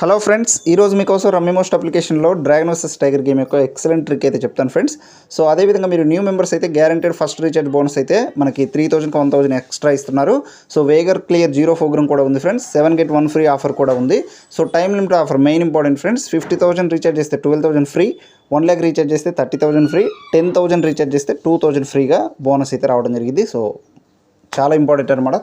Hello friends ఈరోజు మీకోసం rummy most అప్లికేషన్లో డ్రాగన్ వర్సెస్ టైగర్ గేమ్ యొక్క ఎక్సలెంట్ ట్రిక్ అయితే చెప్తాను ఫ్రెండ్స్. సో అదేవిధంగా మీరు న్యూ మెంబర్స్ అయితే గ్యారంటెడ్ ఫస్ట్ రీచార్జ్ బోనస్ అయితే మనకి త్రీ థౌసండ్కి వన్ థౌసండ్ ఎక్స్ట్రా ఇస్తున్నారు. So wager clear zero program కూడా ఉంది friends. Seven get one free offer కూడా ఉంది. So time limit offer main important friends fifty thousand recharge చేస్తే twelve thousand free one lakh recharge చేస్తే thirty thousand free ten thousand recharge చేస్తే two thousand ఫ్రీగా bonus అయితే రావడం జరిగింది. So చాలా ఇంపార్టెంట్ అనమాట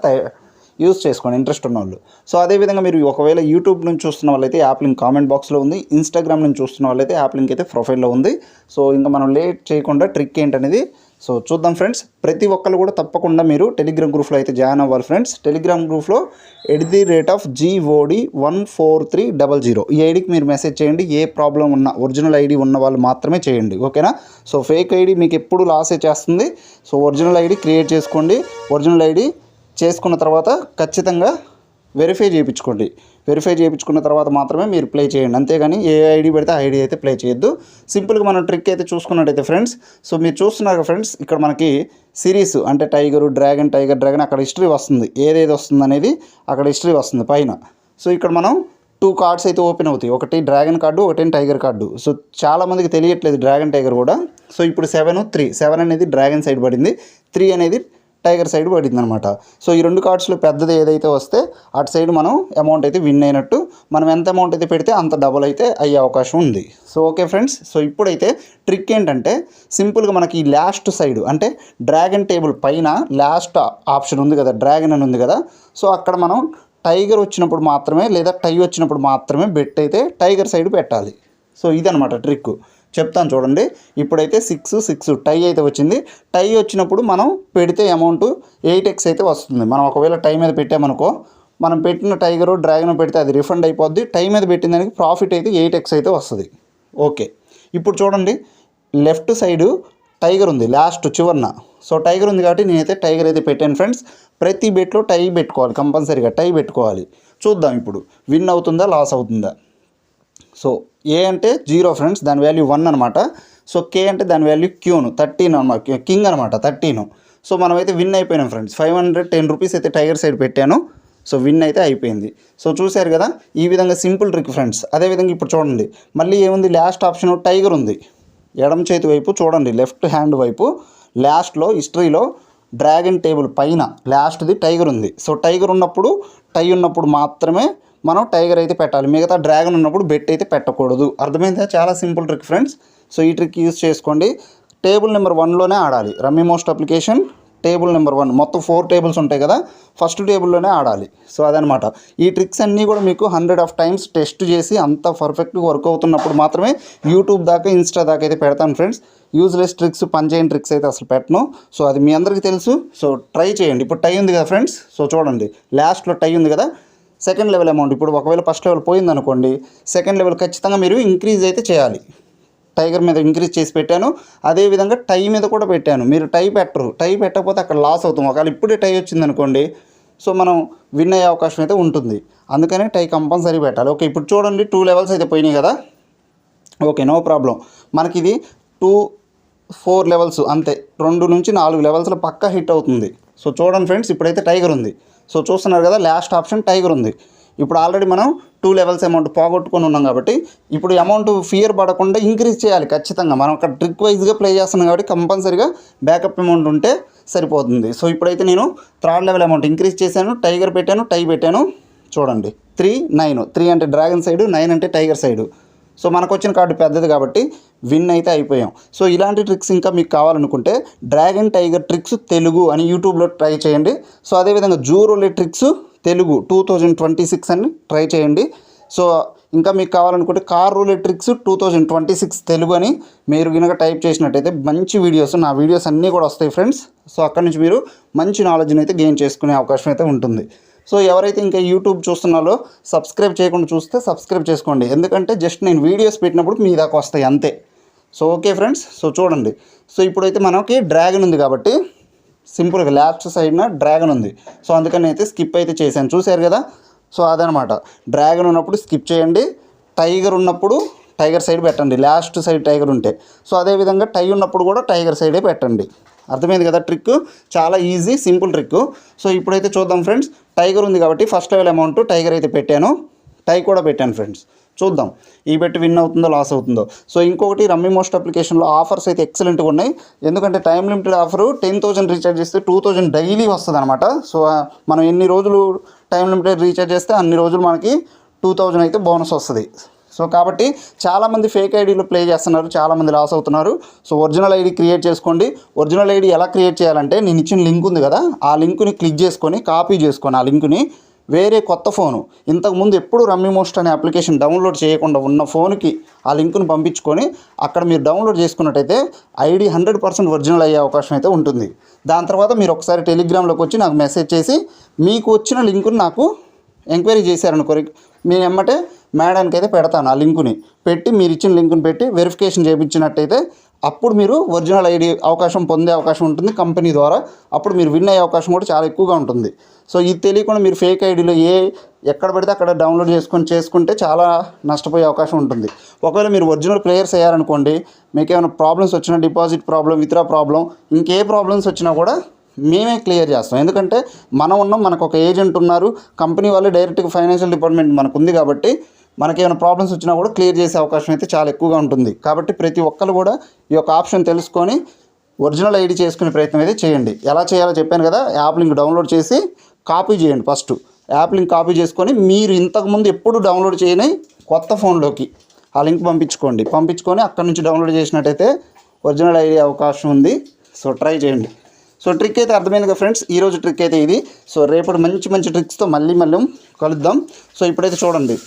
యూస్ చేసుకోండి ఇంట్రెస్ట్ ఉన్న వాళ్ళు సో అదేవిధంగా మీరు ఒకవేళ యూట్యూబ్ నుంచి చూస్తున్న వాళ్ళైతే యాప్ లింక్ కామెంట్ బాక్స్లో ఉంది. ఇన్స్టాగ్రామ్ నుంచి చూస్తున్న వాళ్ళైతే యాప్ లింక్ అయితే ప్రొఫైల్లో ఉంది. సో ఇంకా మనం లేట్ చేయకుండా ట్రిక్ ఏంటనేది సో చూద్దాం ఫ్రెండ్స్. ప్రతి ఒక్కరు కూడా తప్పకుండా మీరు టెలిగ్రామ్ గ్రూప్లో అయితే జాయిన్ అవ్వాలి ఫ్రెండ్స్. టెలిగ్రామ్ గ్రూప్లో at the rate of G O D one four three double zero. ఈ ఐడికి మీరు మెసేజ్ చేయండి. ఏ ప్రాబ్లం ఉన్న ఒరిజినల్ ఐడి ఉన్న వాళ్ళు మాత్రమే చేయండి. ఓకేనా? సో ఫేక్ ఐడి మీకు ఎప్పుడు లాసే చేస్తుంది. సో ఒరిజినల్ ఐడి క్రియేట్ చేసుకోండి. ఒరిజినల్ ఐడి చేసుకున్న తర్వాత ఖచ్చితంగా వెరిఫై చేయించుకోండి. వెరిఫై చేయించుకున్న తర్వాత మాత్రమే మీరు ప్లే చేయండి. అంతేగాని ఏ ఐడి పెడితే ఆ ఐడి అయితే ప్లే చేయొద్దు. సింపుల్గా మనం ట్రిక్ అయితే చూసుకున్నట్టయితే ఫ్రెండ్స్ సో మీరు చూస్తున్నారు ఫ్రెండ్స్ ఇక్కడ మనకి సిరీస్ అంటే టైగరు డ్రాగన్ టైగర్ డ్రాగన్ అక్కడ హిస్టరీ వస్తుంది. ఏదేది వస్తుంది అనేది అక్కడ హిస్టరీ వస్తుంది పైన. సో ఇక్కడ మనం టూ కార్డ్స్ అయితే ఓపెన్ అవుతాయి. ఒకటి డ్రాగన్ కార్డు ఒకటి టైగర్ కార్డు సో చాలామందికి తెలియట్లేదు డ్రాగన్ టైగర్ కూడా. సో ఇప్పుడు సెవెన్ త్రీ సెవెన్ అనేది డ్రాగన్ సైడ్ పడింది. త్రీ అనేది టైగర్ సైడ్ పడింది అనమాట సో ఈ రెండు కార్డ్స్లో పెద్దది ఏదైతే వస్తే అటు సైడ్ మనం అమౌంట్ అయితే విన్ అయినట్టు మనం ఎంత అమౌంట్ అయితే పెడితే అంత డబుల్ అయితే అయ్యే అవకాశం ఉంది. సో ఓకే ఫ్రెండ్స్ సో ఇప్పుడైతే ట్రిక్ ఏంటంటే సింపుల్గా మనకి ఈ లాస్ట్ సైడ్ అంటే డ్రాగన్ టేబుల్ పైన లాస్ట్ ఆప్షన్ ఉంది కదా డ్రాగన్ అని ఉంది కదా. సో అక్కడ మనం టైగర్ వచ్చినప్పుడు మాత్రమే లేదా టై వచ్చినప్పుడు మాత్రమే బెట్ అయితే టైగర్ సైడ్ పెట్టాలి. సో ఇదనమాట ట్రిక్ చెప్తాను చూడండి. ఇప్పుడైతే సిక్స్ సిక్స్ టై అయితే వచ్చింది. టై వచ్చినప్పుడు మనం పెడితే అమౌంట్ ఎయిట్ ఎక్స్ అయితే వస్తుంది. మనం ఒకవేళ టై మీద పెట్టామనుకో మనం పెట్టిన టైగర్ డ్రాగన్ పెడితే అది రిఫండ్ అయిపోద్ది. టై మీద పెట్టిన దానికి ప్రాఫిట్ అయితే ఎయిట్ ఎక్స్ అయితే వస్తుంది. ఓకే ఇప్పుడు చూడండి. లెఫ్ట్ సైడు టైగర్ ఉంది. లాస్ట్ చివరన. సో టైగర్ ఉంది కాబట్టి నేనైతే టైగర్ అయితే పెట్టాను ఫ్రెండ్స్. ప్రతి బెట్లో టై పెట్టుకోవాలి. కంపల్సరీగా టై పెట్టుకోవాలి. చూద్దాం ఇప్పుడు. విన్ అవుతుందా? లాస్ అవుతుందా? సో ఏ అంటే జీరో ఫ్రెండ్స్ దాని వాల్యూ వన్ అనమాట సో కే అంటే దాని వాల్యూ క్యూను థర్టీన్ అనమాట కింగ్ అనమాట థర్టీన్ సో మనమైతే విన్ అయిపోయినాం friends five hundred ten rupees అయితే టైగర్ సైడ్ పెట్టాను. సో విన్ అయితే అయిపోయింది. సో చూశారు కదా ఈ విధంగా సింపుల్ ట్రిక్ ఫ్రెండ్స్ అదేవిధంగా ఇప్పుడు చూడండి. మళ్ళీ ఏముంది? లాస్ట్ ఆప్షన్ టైగర్ ఉంది. ఎడమ చేతి వైపు చూడండి. లెఫ్ట్ హ్యాండ్ వైపు లాస్ట్లో హిస్టరీలో డ్రాగన్ టేబుల్ పైన లాస్ట్ది టైగర్ ఉంది. సో టైగర్ ఉన్నప్పుడు టై ఉన్నప్పుడు మాత్రమే మనం టైగర్ అయితే పెట్టాలి. మిగతా డ్రాగన్ ఉన్నప్పుడు బెట్ అయితే పెట్టకూడదు. అర్థమైందా? చాలా సింపుల్ ట్రిక్ ఫ్రెండ్స్. సో ఈ ట్రిక్ యూస్ చేసుకోండి. టేబుల్ నెంబర్ వన్లోనే ఆడాలి. Rummy most application table number one. మొత్తం ఫోర్ టేబుల్స్ ఉంటాయి కదా ఫస్ట్ టేబుల్లోనే ఆడాలి. సో అదనమాట ఈ ట్రిక్స్ అన్నీ కూడా మీకు హండ్రెడ్ ఆఫ్ టైమ్స్ టెస్ట్ చేసి అంత పర్ఫెక్ట్గా వర్క్ అవుతున్నప్పుడు మాత్రమే యూట్యూబ్ దాకా ఇన్స్టా దాకా అయితే పెడతాను ఫ్రెండ్స్. యూజ్లెస్ ట్రిక్స్ పనిచేయని ట్రిక్స్ అయితే అసలు పెట్టను. సో అది మీ అందరికీ తెలుసు. సో ట్రై చేయండి. ఇప్పుడు టై ఉంది కదా ఫ్రెండ్స్. సో చూడండి. లాస్ట్లో టై ఉంది కదా సెకండ్ లెవెల్ అమౌంట్. ఇప్పుడు ఒకవేళ ఫస్ట్ లెవెల్ పోయింది అనుకోండి సెకండ్ లెవెల్ ఖచ్చితంగా మీరు ఇంక్రీజ్ అయితే చేయాలి. టైగర్ మీద ఇంక్రీజ్ చేసి పెట్టాను. అదేవిధంగా టై మీద కూడా పెట్టాను. మీరు టై పెట్టరు. టై పెట్టకపోతే అక్కడ లాస్ అవుతాం ఒకవేళ ఇప్పుడే టై వచ్చిందనుకోండి సో మనం విన్ అయ్యే అవకాశం అయితే ఉంటుంది. అందుకని టై కంపల్సరీ పెట్టాలి. ఓకే ఇప్పుడు చూడండి టూ లెవెల్స్ అయితే పోయినాయి కదా. Okay no problem. మనకి ఇది టూ ఫోర్ లెవెల్స్ అంతే. రెండు నుంచి నాలుగు లెవెల్స్లో పక్కా హిట్ అవుతుంది. సో చూడండి ఫ్రెండ్స్ ఇప్పుడైతే టైగర్ ఉంది. సో చూస్తున్నారు కదా లాస్ట్ ఆప్షన్ టైగర్ ఉంది. ఇప్పుడు ఆల్రెడీ మనం టూ లెవెల్స్ అమౌంట్ పోగొట్టుకొని ఉన్నాం కాబట్టి ఇప్పుడు అమౌంట్ ఫియర్ పడకుండా ఇంక్రీజ్ చేయాలి ఖచ్చితంగా. మనం అక్కడ ట్రిక్ వైజ్గా ప్లే చేస్తున్నాం కాబట్టి కంపల్సరీగా బ్యాకప్ అమౌంట్ ఉంటే సరిపోతుంది. సో ఇప్పుడైతే నేను థర్డ్ లెవెల్ అమౌంట్ ఇంక్రీజ్ చేశాను టైగర్ పెట్టాను టై పెట్టాను. చూడండి త్రీ నైన్ త్రీ అంటే డ్రాగన్ సైడు నైన్ అంటే టైగర్ సైడు సో మనకు వచ్చిన కార్డు పెద్దది కాబట్టి విన్ అయితే అయిపోయాం. సో ఇలాంటి ట్రిక్స్ ఇంకా మీకు కావాలనుకుంటే డ్రాగన్ టైగర్ ట్రిక్స్ తెలుగు అని యూట్యూబ్లో ట్రై చేయండి. సో అదేవిధంగా జూరోలే tricks Telugu two thousand twenty six అని ట్రై చేయండి. సో ఇంకా మీకు కావాలనుకుంటే car roulette tricks two thousand twenty six Telugu అని మీరు కనుక టైప్ చేసినట్టయితే మంచి వీడియోస్ నా వీడియోస్ అన్నీ కూడా వస్తాయి ఫ్రెండ్స్. సో అక్కడి నుంచి మీరు మంచి నాలెడ్జ్ని అయితే గెయిన్ చేసుకునే అవకాశం అయితే ఉంటుంది. సో ఎవరైతే ఇంకా యూట్యూబ్ చూస్తున్నారో సబ్స్క్రైబ్ చేయకుండా చూస్తే సబ్స్క్రైబ్ చేసుకోండి. ఎందుకంటే జస్ట్ నేను వీడియోస్ పెట్టినప్పుడు మీ దాకా వస్తాయి అంతే. సో ఓకే ఫ్రెండ్స్ సో చూడండి. సో ఇప్పుడైతే మనకి డ్రాగన్ ఉంది కాబట్టి సింపుల్గా లాస్ట్ సైడ్న డ్రాగన్ ఉంది. సో అందుకని అయితే స్కిప్ అయితే చేశాను. చూశారు కదా? సో అదనమాట. డ్రాగన్ ఉన్నప్పుడు స్కిప్ చేయండి. టైగర్ ఉన్నప్పుడు టైగర్ సైడ్ పెట్టండి. లాస్ట్ సైడ్ టైగర్ ఉంటే. సో అదేవిధంగా టై ఉన్నప్పుడు కూడా టైగర్ సైడే పెట్టండి. అర్థమైంది కదా ట్రిక్ చాలా ఈజీ సింపుల్ ట్రిక్ సో ఇప్పుడైతే చూద్దాం ఫ్రెండ్స్. టైగర్ ఉంది కాబట్టి ఫస్ట్ లెవెల్ అమౌంట్ టైగర్ అయితే పెట్టాను. టై కూడా పెట్టాను ఫ్రెండ్స్. చూద్దాం. ఈ బెట్ విన్ అవుతుందో లాస్ అవుతుందో. సో ఇంకొకటి రమ్మీ మోస్ట్ అప్లికేషన్లో ఆఫర్స్ అయితే ఎక్సలెంట్గా ఉన్నాయి. ఎందుకంటే time limited offer ten thousand recharge చేస్తే టూ థౌసండ్ డైలీ వస్తుంది అనమాట సో మనం ఎన్ని రోజులు టైం లిమిటెడ్ రీఛార్జ్ చేస్తే అన్ని రోజులు మనకి టూ థౌజండ్ అయితే బోనస్ వస్తుంది. సో కాబట్టి చాలామంది ఫేక్ ఐడీలు ప్లే చేస్తున్నారు చాలామంది లాస్ అవుతున్నారు. సో ఒరిజినల్ ఐడి క్రియేట్ చేసుకోండి. ఒరిజినల్ ఐడి ఎలా క్రియేట్ చేయాలంటే నేను ఇచ్చిన లింక్ ఉంది కదా ఆ లింక్ని క్లిక్ చేసుకొని కాపీ చేసుకొని ఆ లింక్ని వేరే కొత్త ఫోను ఇంతకుముందు ఎప్పుడు రమ్మీ మోస్ట్ అనే అప్లికేషన్ డౌన్లోడ్ చేయకుండా ఉన్న ఫోన్కి ఆ లింక్ను పంపించుకొని అక్కడ మీరు డౌన్లోడ్ చేసుకున్నట్టయితే ఐడి హండ్రెడ్ పర్సెంట్ ఒరిజినల్ అయ్యే అవకాశం అయితే ఉంటుంది. దాని తర్వాత మీరు ఒకసారి టెలిగ్రామ్లోకి వచ్చి నాకు మెసేజ్ చేసి మీకు వచ్చిన లింకుని నాకు ఎంక్వైరీ చేశారనుకో నేను ఎమ్మటే మేడానికి అయితే పెడతాను ఆ లింకుని. పెట్టి మీరు ఇచ్చిన లింకుని పెట్టి వెరిఫికేషన్ చేయించినట్టయితే అప్పుడు మీరు ఒరిజినల్ ఐడి అవకాశం పొందే అవకాశం ఉంటుంది కంపెనీ ద్వారా. అప్పుడు మీరు విన్ అయ్యే అవకాశం కూడా చాలా ఎక్కువగా ఉంటుంది. సో ఇది తెలియకుండా మీరు ఫేక్ ఐడీలో ఏ ఎక్కడ పడితే అక్కడ డౌన్లోడ్ చేసుకొని చేసుకుంటే చాలా నష్టపోయే అవకాశం ఉంటుంది. ఒకవేళ మీరు ఒరిజినల్ ప్లేయర్స్ అయ్యారనుకోండి మీకు ఏమైనా ప్రాబ్లమ్స్ వచ్చినా డిపాజిట్ ప్రాబ్లం విత్డ్రా ప్రాబ్లం ఇంకే ప్రాబ్లమ్స్ వచ్చినా కూడా మేమే క్లియర్ చేస్తాం. ఎందుకంటే మనం ఉన్నాం మనకు ఒక ఏజెంట్ ఉన్నారు కంపెనీ వాళ్ళు డైరెక్ట్గా ఫైనాన్షియల్ డిపార్ట్మెంట్ మనకు ఉంది కాబట్టి మనకేమైనా ప్రాబ్లమ్స్ వచ్చినా కూడా క్లియర్ చేసే అవకాశం అయితే చాలా ఎక్కువగా ఉంటుంది. కాబట్టి ప్రతి ఒక్కరు కూడా ఈ యొక్క ఆప్షన్ తెలుసుకొని ఒరిజినల్ ఐడి చేసుకునే ప్రయత్నం అయితే చేయండి. ఎలా చేయాలో చెప్పాను కదా యాప్ లింక్ డౌన్లోడ్ చేసి కాపీ చేయండి ఫస్ట్ యాప్ లింక్ కాపీ చేసుకొని మీరు ఇంతకుముందు ఎప్పుడు డౌన్లోడ్ చేయని కొత్త ఫోన్లోకి ఆ లింక్ పంపించుకోండి. పంపించుకొని అక్కడ నుంచి డౌన్లోడ్ చేసినట్టయితే ఒరిజినల్ ఐడి అవకాశం ఉంది. సో ట్రై చేయండి. సో ట్రిక్ అయితే అర్థమైంది ఫ్రెండ్స్ ఈరోజు ట్రిక్ అయితే ఇది. సో రేపటి మంచి మంచి ట్రిక్స్తో మళ్ళీ మళ్ళీ కలుద్దాం. సో ఇప్పుడైతే చూడండి.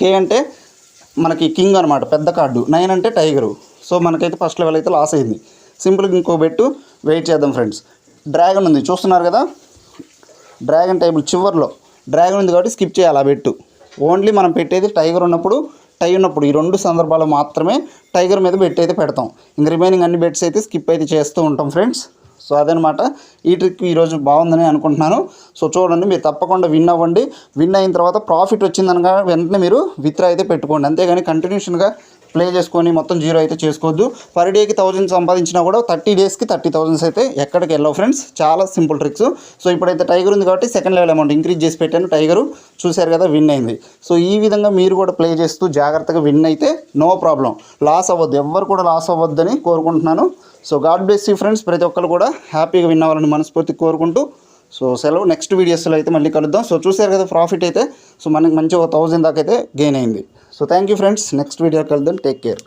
కే అంటే మనకి కింగ్ అనమాట పెద్ద కార్డు. నైన్ అంటే టైగరు. సో మనకైతే ఫస్ట్ లెవెల్ అయితే లాస్ అయింది. సింపుల్గా ఇంకో బెట్టు వెయిట్ చేద్దాం ఫ్రెండ్స్. డ్రాగన్ ఉంది చూస్తున్నారు కదా? డ్రాగన్ టేబుల్ చివర్లో. డ్రాగన్ ఉంది కాబట్టి స్కిప్ చేయాలి ఆ బెట్టు. ఓన్లీ మనం పెట్టేది టైగర్ ఉన్నప్పుడు టై ఉన్నప్పుడు ఈ రెండు సందర్భాలు మాత్రమే టైగర్ మీద బెట్ అయితే పెడతాం. ఇంక రిమైనింగ్ అన్ని బెట్స్ అయితే స్కిప్ అయితే చేస్తూ ఉంటాం ఫ్రెండ్స్. సో అదనమాట. ఈ ట్రిక్ ఈరోజు బాగుందని అనుకుంటున్నాను. సో చూడండి మీరు తప్పకుండా విన్ అవ్వండి. విన్ అయిన తర్వాత ప్రాఫిట్ వచ్చిందనగా వెంటనే మీరు విత్డ్రా అయితే పెట్టుకోండి. అంతేగాని కంటిన్యూషన్గా ప్లే చేసుకొని మొత్తం జీరో అయితే చేసుకోవద్దు. పర్ డేకి థౌజండ్ సంపాదించినా కూడా థర్టీ డేస్కి థర్టీ థౌజండ్స్ అయితే ఎక్కడికి వెళ్ళవు ఫ్రెండ్స్ చాలా సింపుల్ ట్రిక్స్ సో ఇప్పుడైతే టైగర్ ఉంది కాబట్టి సెకండ్ లెవెల్ అమౌంట్ ఇంక్రీజ్ చేసి పెట్టాను. టైగరు చూశారు కదా విన్ అయింది. సో ఈ విధంగా మీరు కూడా ప్లే చేస్తూ జాగ్రత్తగా విన్ అయితే నో ప్రాబ్లం లాస్ అవ్వద్దు. ఎవ్వరు కూడా లాస్ అవ్వద్దని కోరుకుంటున్నాను. So god bless you friends ప్రతి ఒక్కరు కూడా హ్యాపీగా విన్ అవ్వాలని మనస్ఫూర్తి కోరుకుంటూ. సో సెలవు. నెక్స్ట్ వీడియోస్లో అయితే మళ్ళీ కలుద్దాం. సో చూశారు కదా ప్రాఫిట్ అయితే. సో మనకి మంచి ఒక థౌజండ్ దాకా అయితే గెయిన్ అయింది. So thank you friends next video కలుద్దాం టేక్ కేర్